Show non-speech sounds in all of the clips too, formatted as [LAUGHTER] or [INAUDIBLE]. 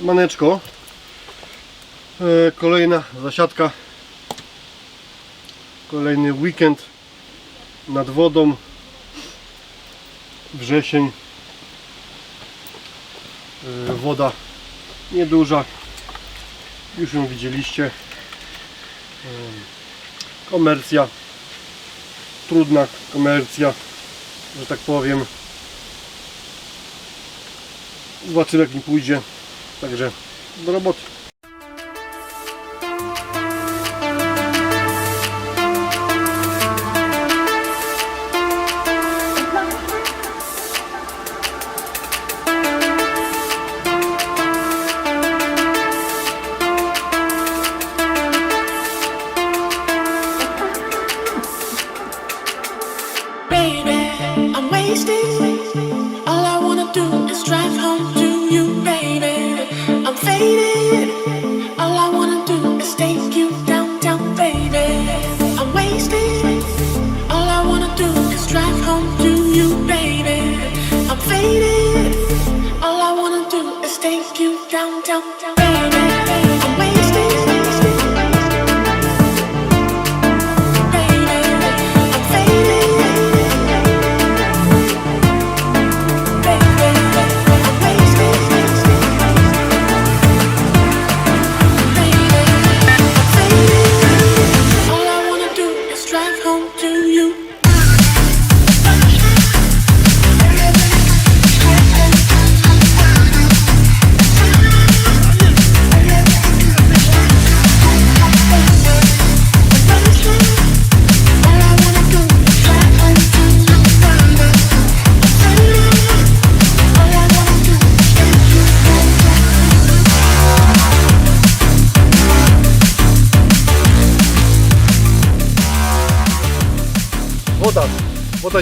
Maneczko. E, kolejna zasiadka. Kolejny weekend nad wodą. Wrzesień. E, woda nieduża. Już ją widzieliście. E, komercja. Trudna komercja, że tak powiem. Zobaczymy jak mi pójdzie. Do roboty.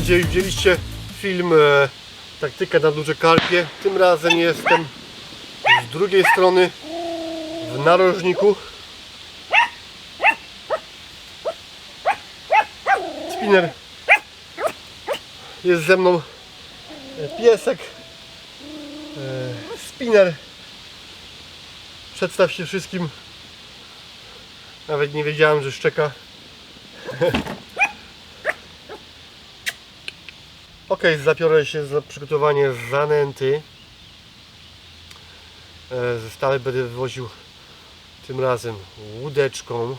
Gdzie widzieliście film e, Taktyka na duże karpie. Tym razem jestem z drugiej strony w narożniku. Spinner. Jest ze mną e, piesek. E, Spinner. Przedstaw się wszystkim. Nawet nie wiedziałem, że szczeka. [LAUGHS] Ok, zabiorę się za przygotowanie zanęty. E, Ze stale będę wywoził tym razem łódeczką.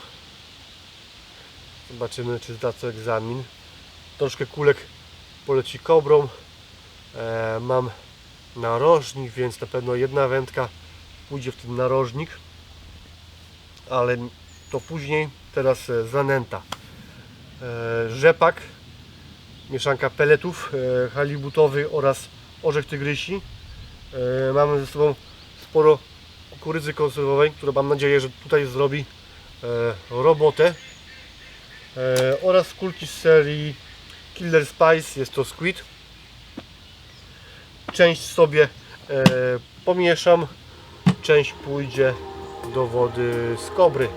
Zobaczymy, czy zda co egzamin. Troszkę kulek poleci kobrą. E, Mam narożnik, więc na pewno jedna wędka pójdzie w ten narożnik. Ale to później. Teraz e, zanęta. Rzepak mieszanka peletów e, halibutowy oraz orzech tygrysi. E, mamy ze sobą sporo kukurydzy konserwowej, która mam nadzieję, że tutaj zrobi e, robotę. Oraz kulki z serii Killer Spice, jest to squid. Część sobie pomieszam, część pójdzie do wody z kobry.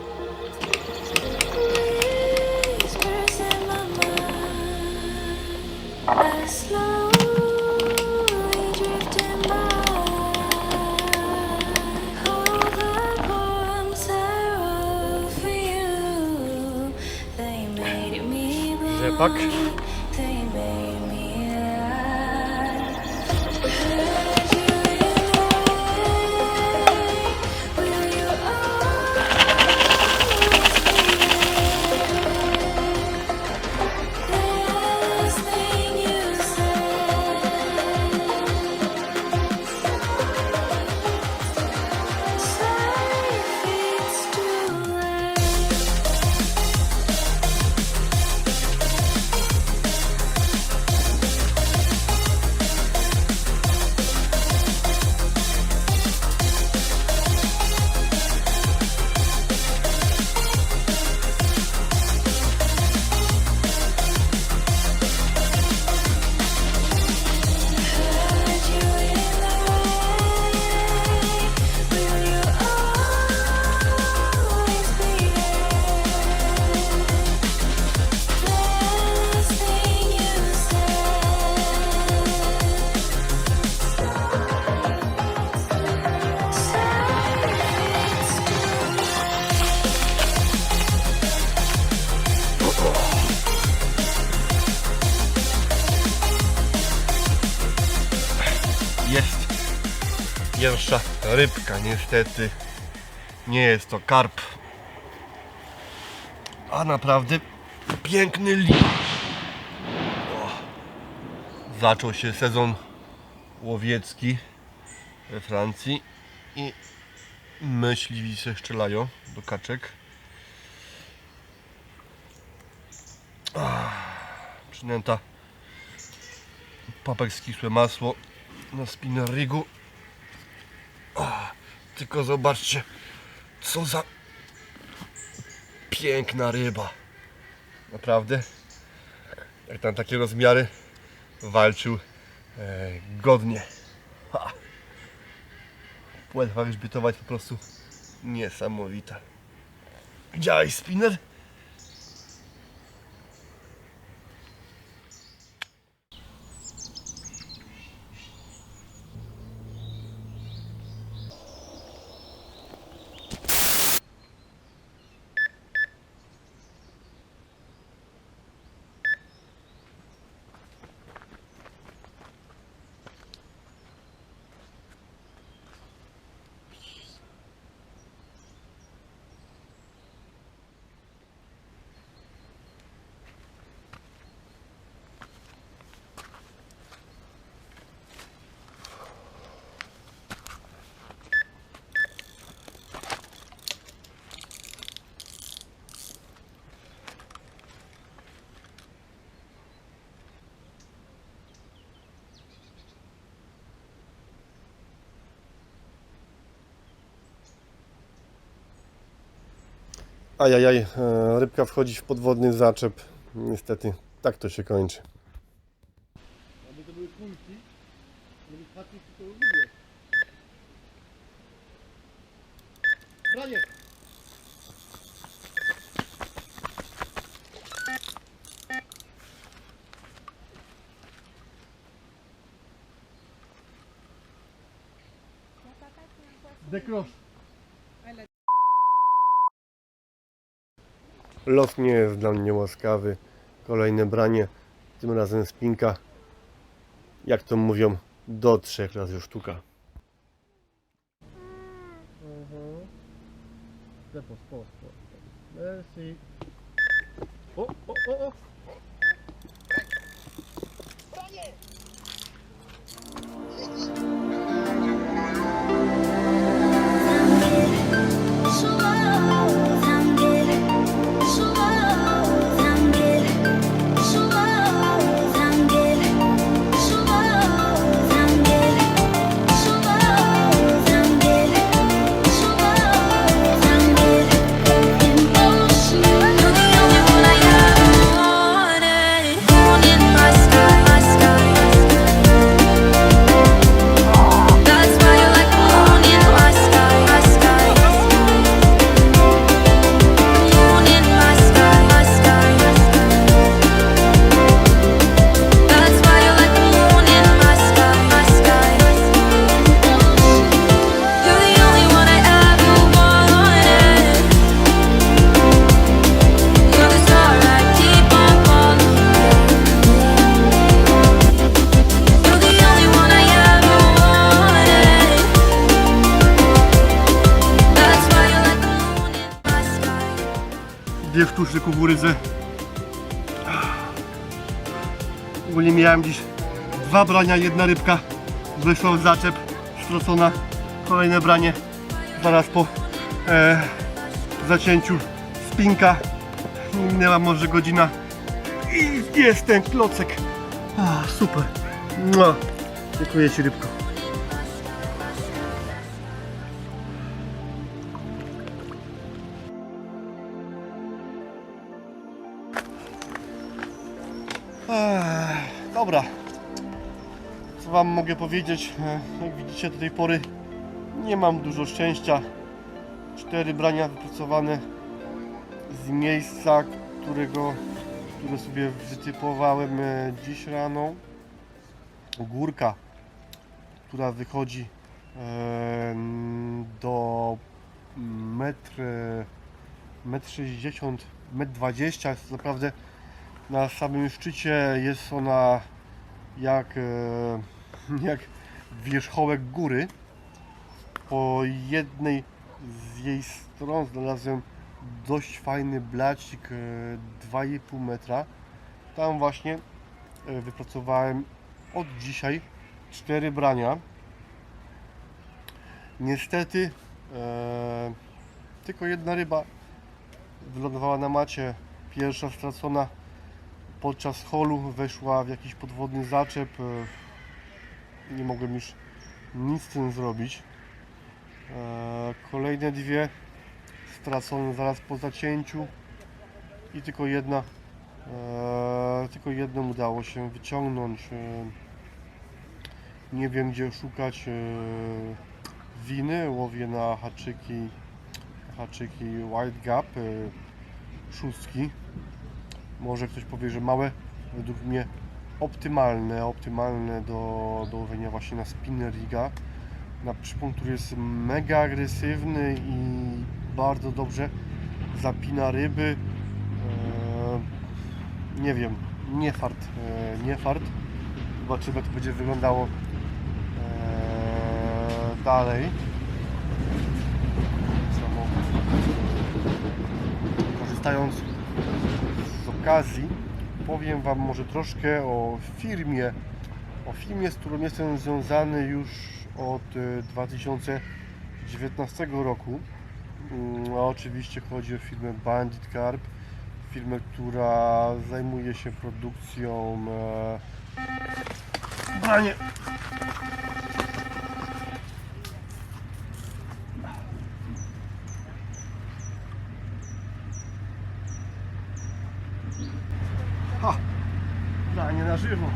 Fuck. Pierwsza rybka, niestety. Nie jest to karp. A naprawdę piękny lim. O. Zaczął się sezon łowiecki we Francji i myśliwi strzelają do kaczek. Przynęta papek skisłe masło na spinner rigu. Tylko zobaczcie, co za piękna ryba. Naprawdę. Jak tam takie rozmiary walczył e, godnie. Płetwa grzbietować po prostu niesamowita. Widziałeś spinner? Ajajaj, e, rybka wchodzi w podwodny zaczep. Niestety, tak to się kończy. Aby to były kulki, żeby patrzeć, to lubię. Branie! Dekrosz. Los nie jest dla mnie łaskawy. Kolejne branie, tym razem spinka. Jak to mówią, do trzech razy sztuka. Depo, spo, spo. Merci. O, o, o, o. That's brania, jedna rybka. Wyszła w zaczep, stracona. Kolejne branie. Zaraz po e, zacięciu spinka. Minęła może godzina. I jest ten klocek. Super. Mua. Dziękuję Ci rybko. Mogę powiedzieć? E, Jak widzicie do tej pory nie mam dużo szczęścia. Cztery brania wypracowane z miejsca, którego, które sobie wytypowałem e, dziś rano. Górka, która wychodzi e, do metr, metr 60, metr 20 jest naprawdę na samym szczycie jest ona jak, [LAUGHS] jak wierzchołek góry. Po jednej z jej stron znalazłem dość fajny blacik e, 2,5 metra. Tam właśnie e, wypracowałem od dzisiaj cztery brania. Niestety e, tylko jedna ryba wylądowała na macie. Pierwsza stracona podczas holu weszła w jakiś podwodny zaczep. Nie mogłem już nic z tym zrobić. E, kolejne dwie stracone zaraz po zacięciu i tylko jedna e, tylko jedną udało się wyciągnąć. E, nie wiem gdzie szukać winy. Łowię na haczyki haczyki White Gap szóstki. Może ktoś powie, że małe, według mnie optymalne, optymalne do, do łowienia właśnie na spinner riga. Na przypon, który jest mega agresywny i bardzo dobrze zapina ryby. E, nie wiem, nie fart, e, nie fart. Zobaczymy jak to będzie wyglądało e, dalej. Korzystając z okazji, powiem Wam może troszkę o firmie, o firmie, z którą jestem związany już od e, 2019 roku. Mm, A oczywiście chodzi o firmę Bandit Carp, firmę, która zajmuje się produkcją e, branie Ha! Branie na żywo.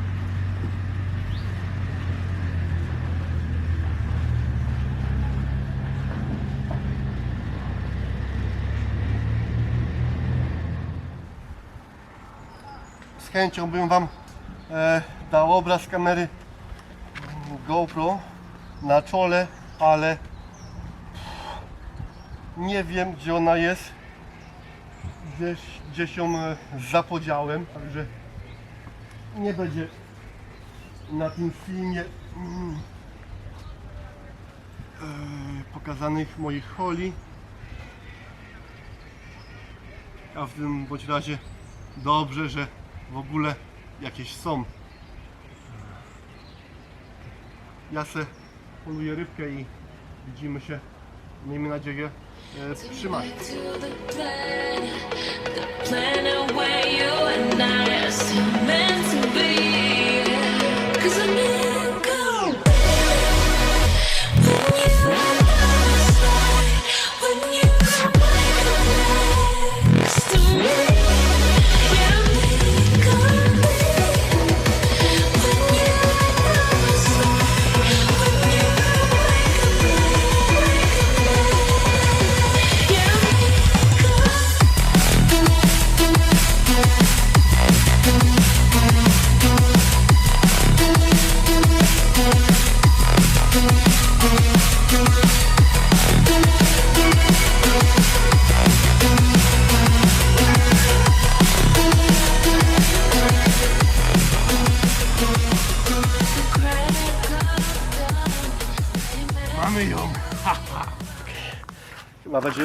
Z chęcią bym Wam e, dał obraz kamery GoPro na czole, ale nie wiem gdzie ona jest gdzieś, gdzieś ją e, zapodziałem, także nie będzie na tym filmie mm, e, pokazanych moich holi. A w tym bądź razie dobrze, że w ogóle jakieś są. Ja se poluję rybkę i widzimy się, miejmy nadzieję, e, are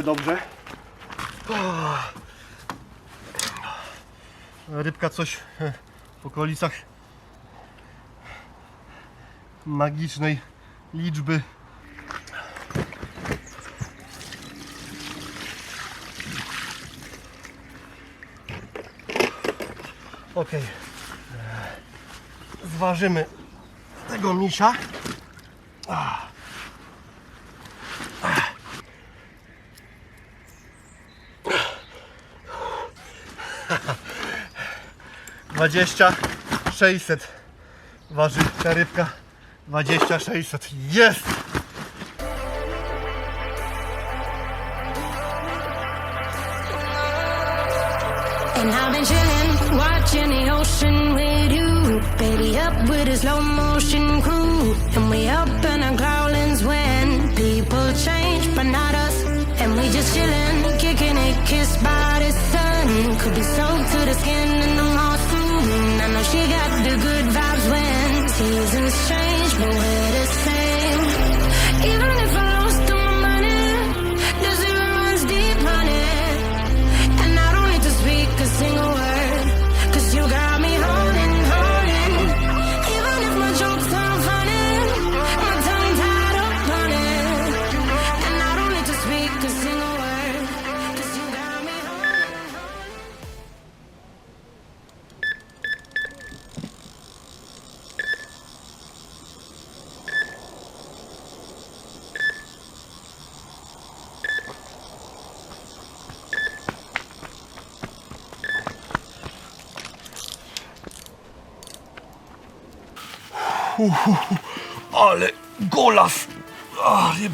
dobrze. Rybka coś e, w okolicach magicznej liczby. Ok. Zważymy tego misia. Dwadzieścia sześćset waży ta rybka. Dwadzieścia sześćset. Jest! Watching the ocean with you. Baby, up with a slow motion crew. And we our growlings when people change, but not us. And we just chillin', kicking it, kissed by the sun. Could be soaked to the skin you got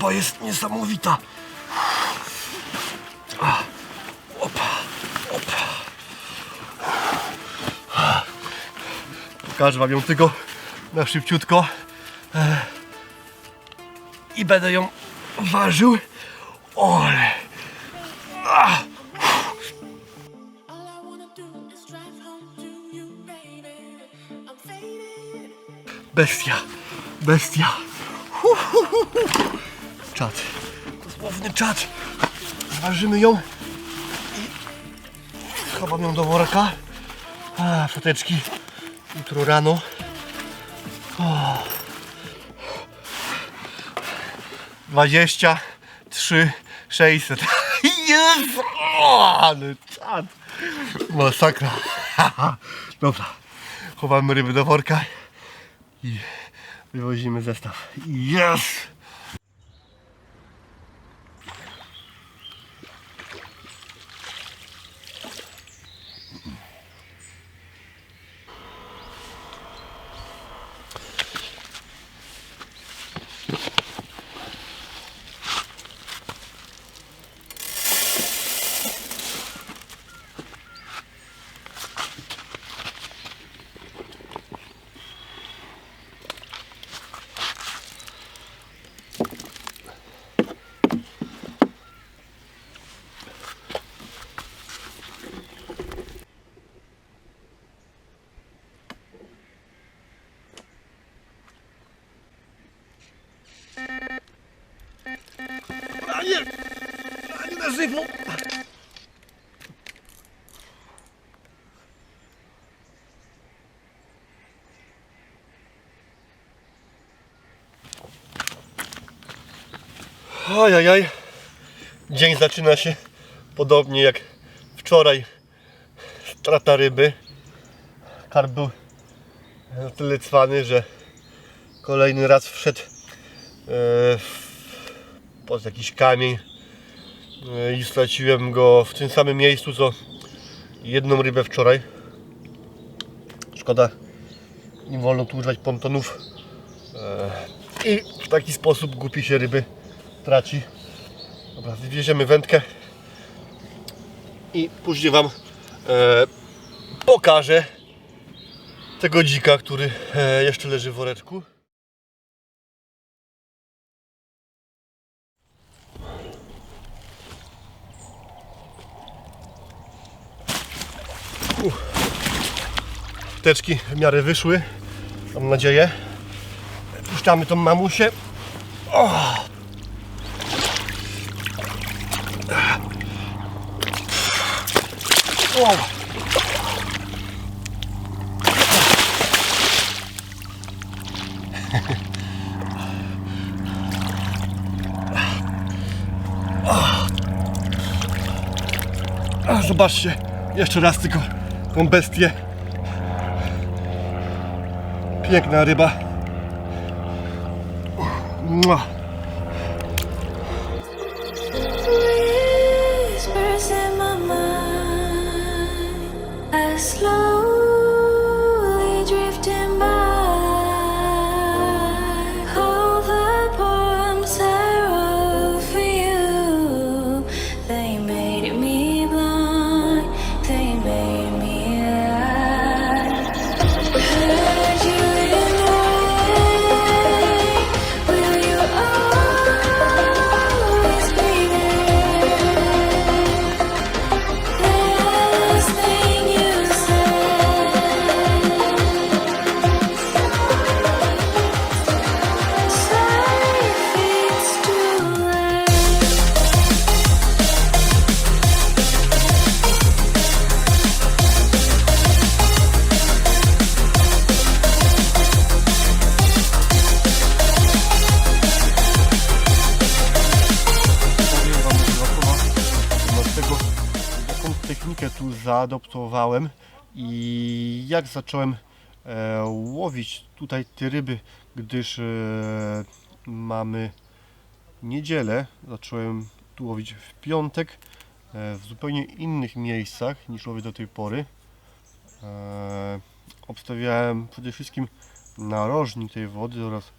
ryba jest niesamowita. Opa, opa. Pokażę wam ją tylko na szybciutko. I będę ją ważył. Ole. Bestia, bestia. Hu, hu, hu, hu. Czad, dosłowny czad. Ważymy ją i chowam ją do worka. A, foteczki jutro rano. O. 23 600. [LAUGHS] Jezu, ale czad. Masakra. [LAUGHS] Dobra, chowamy ryby do worka i wywozimy zestaw. Jest! Nie! A nie na żywo! Ajajaj. Dzień zaczyna się podobnie jak wczoraj. Strata ryby. Karp był na tyle cwany, że kolejny raz wszedł e, w pod jakiś kamień e, i straciłem go w tym samym miejscu co jedną rybę wczoraj. Szkoda, nie wolno tu używać pontonów E, i w taki sposób głupi się ryby traci. Dobra, wywieziemy wędkę i później Wam e, pokażę tego dzika, który jeszcze leży w woreczku. Teczki w miarę wyszły, mam nadzieję. Puszczamy tą mamusię. O! O! [LAUGHS] Zobaczcie, jeszcze raz tylko tą bestię. Piękna ryba. Mua. Whispers in my mind as slowly zaadoptowałem i jak zacząłem e, łowić tutaj te ryby, gdyż e, mamy niedzielę, zacząłem tu łowić w piątek e, w zupełnie innych miejscach niż łowię do tej pory. Obstawiałem przede wszystkim narożnik tej wody oraz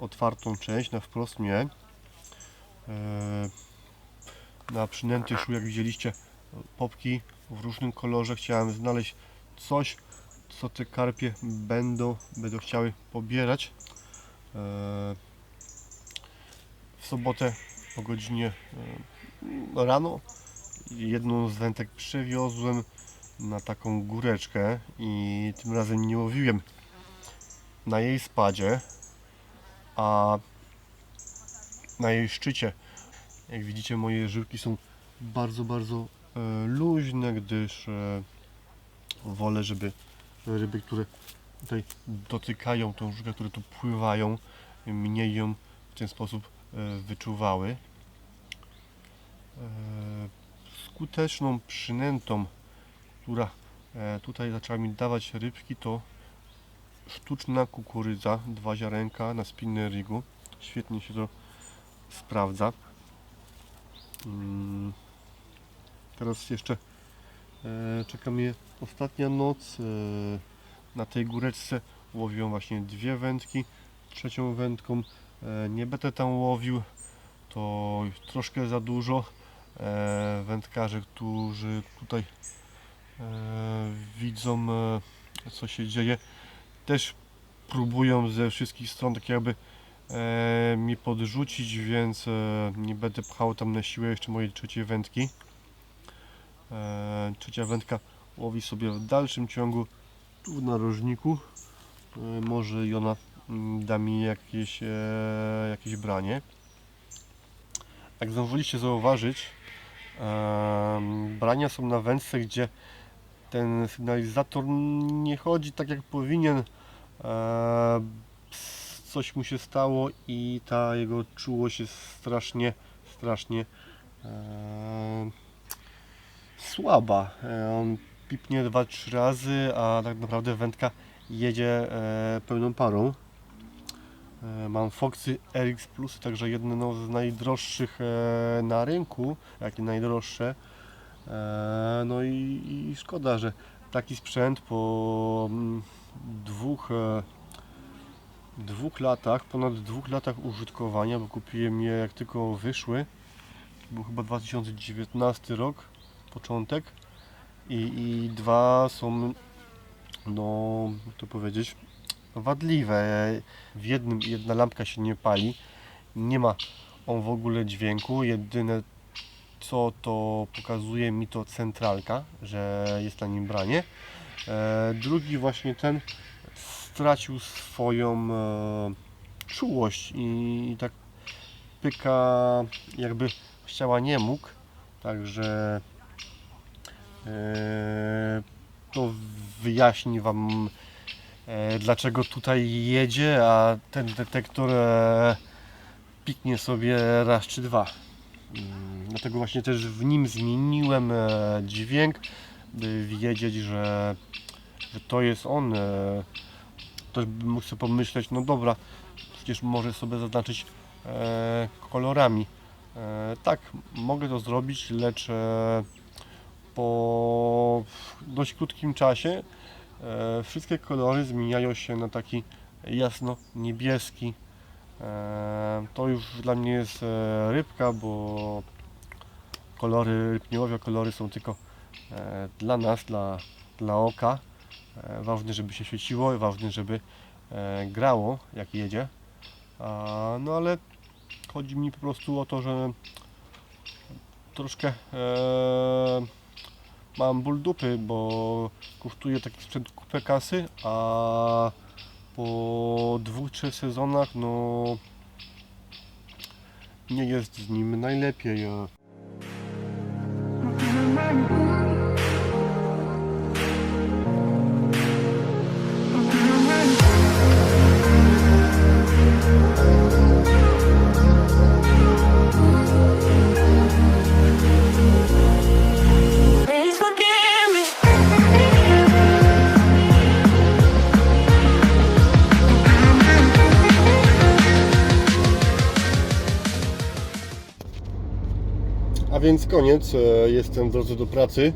otwartą część na wprost mnie. Na przynęty szły, jak widzieliście, popki w różnym kolorze. Chciałem znaleźć coś, co te karpie będą, będą chciały pobierać. E, W sobotę o godzinie e, rano jedną z wędek przewiozłem na taką góreczkę i tym razem nie łowiłem na jej spadzie, a na jej szczycie. Jak widzicie moje żyłki są bardzo, bardzo luźne, gdyż e, wolę, żeby ryby, które tutaj dotykają tą żyłkę, które tu pływają, mniej ją w ten sposób e, wyczuwały. E, skuteczną przynętą, która e, tutaj zaczęła mi dawać rybki, to sztuczna kukurydza, dwa ziarenka na spinner rigu. Świetnie się to sprawdza. Teraz jeszcze e, czeka mnie ostatnia noc. E, na tej góreczce łowią właśnie dwie wędki. Trzecią wędką e, nie będę tam łowił. To troszkę za dużo. E, wędkarze, którzy tutaj widzą co się dzieje, też próbują ze wszystkich stron tak jakby e, mnie podrzucić, więc e, nie będę pchał tam na siłę jeszcze mojej trzeciej wędki. E, trzecia wędka łowi sobie w dalszym ciągu tu w narożniku. E, może i ona mm, da mi jakieś, e, jakieś branie. Jak zdążyliście zauważyć, em, brania są na wędce, gdzie ten sygnalizator nie chodzi tak jak powinien. E, coś mu się stało i ta jego czułość jest strasznie, strasznie e, słaba. E, on pipnie 2-3 razy, a tak naprawdę wędka jedzie e, pełną parą. E, Mam Foxy RX Plus, także jedno z najdroższych na rynku, jak i najdroższe. No i, i szkoda, że taki sprzęt po mm, dwóch, dwóch latach, ponad dwóch latach użytkowania, bo kupiłem je jak tylko wyszły. Był chyba 2019 rok, początek. I, i dwa są, no, jak to powiedzieć, wadliwe. W jednym jedna lampka się nie pali, nie ma on w ogóle dźwięku. Jedyne co to pokazuje mi to centralka, że jest na nim branie. E, drugi właśnie ten stracił swoją e, czułość i, i tak pyka jakby chciała nie mógł. Także to wyjaśni Wam e, dlaczego tutaj jedzie, a ten detektor e, piknie sobie raz czy dwa. Mm, Dlatego właśnie też w nim zmieniłem dźwięk, by wiedzieć, że, że to jest on. Ktoś by mógł sobie pomyśleć, no dobra, przecież może sobie zaznaczyć kolorami. Tak, mogę to zrobić, lecz po dość krótkim czasie e, wszystkie kolory zmieniają się na taki jasno-niebieski. E, To już dla mnie jest e, rybka, bo kolory ryb nie łowią, kolory są tylko dla nas, dla, dla oka. Ważne, żeby się świeciło, ważne, żeby grało jak jedzie. No ale chodzi mi po prostu o to, że troszkę mam ból dupy, bo kosztuje taki sprzęt kupę kasy, a po dwóch, trzech sezonach, no nie jest z nim najlepiej. Więc koniec, e, jestem w drodze do pracy.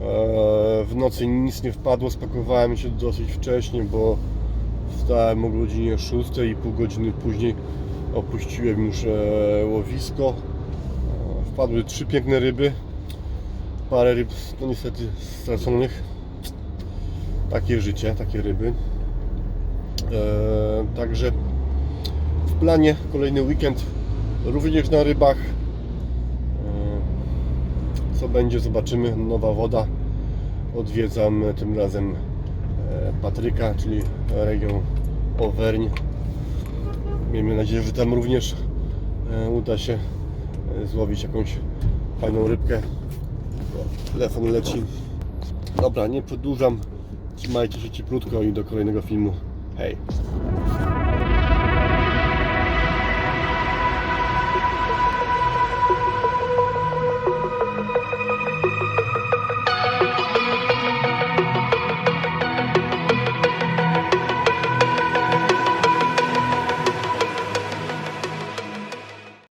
E, W nocy nic nie wpadło, spakowałem się dosyć wcześnie, bo Wstałem o godzinie 6 i pół godziny później opuściłem już e, łowisko. Wpadły trzy piękne ryby. Parę ryb no niestety straconych. Takie życie, takie ryby. Także w planie kolejny weekend również na rybach. Co będzie, zobaczymy. Nowa woda. Odwiedzam tym razem e, Patryka, czyli region Auvergne. Miejmy nadzieję, że tam również e, uda się e, złowić jakąś fajną rybkę. Telefon leci. Dobra, nie przedłużam. Trzymajcie się cieplutko i do kolejnego filmu. Hej!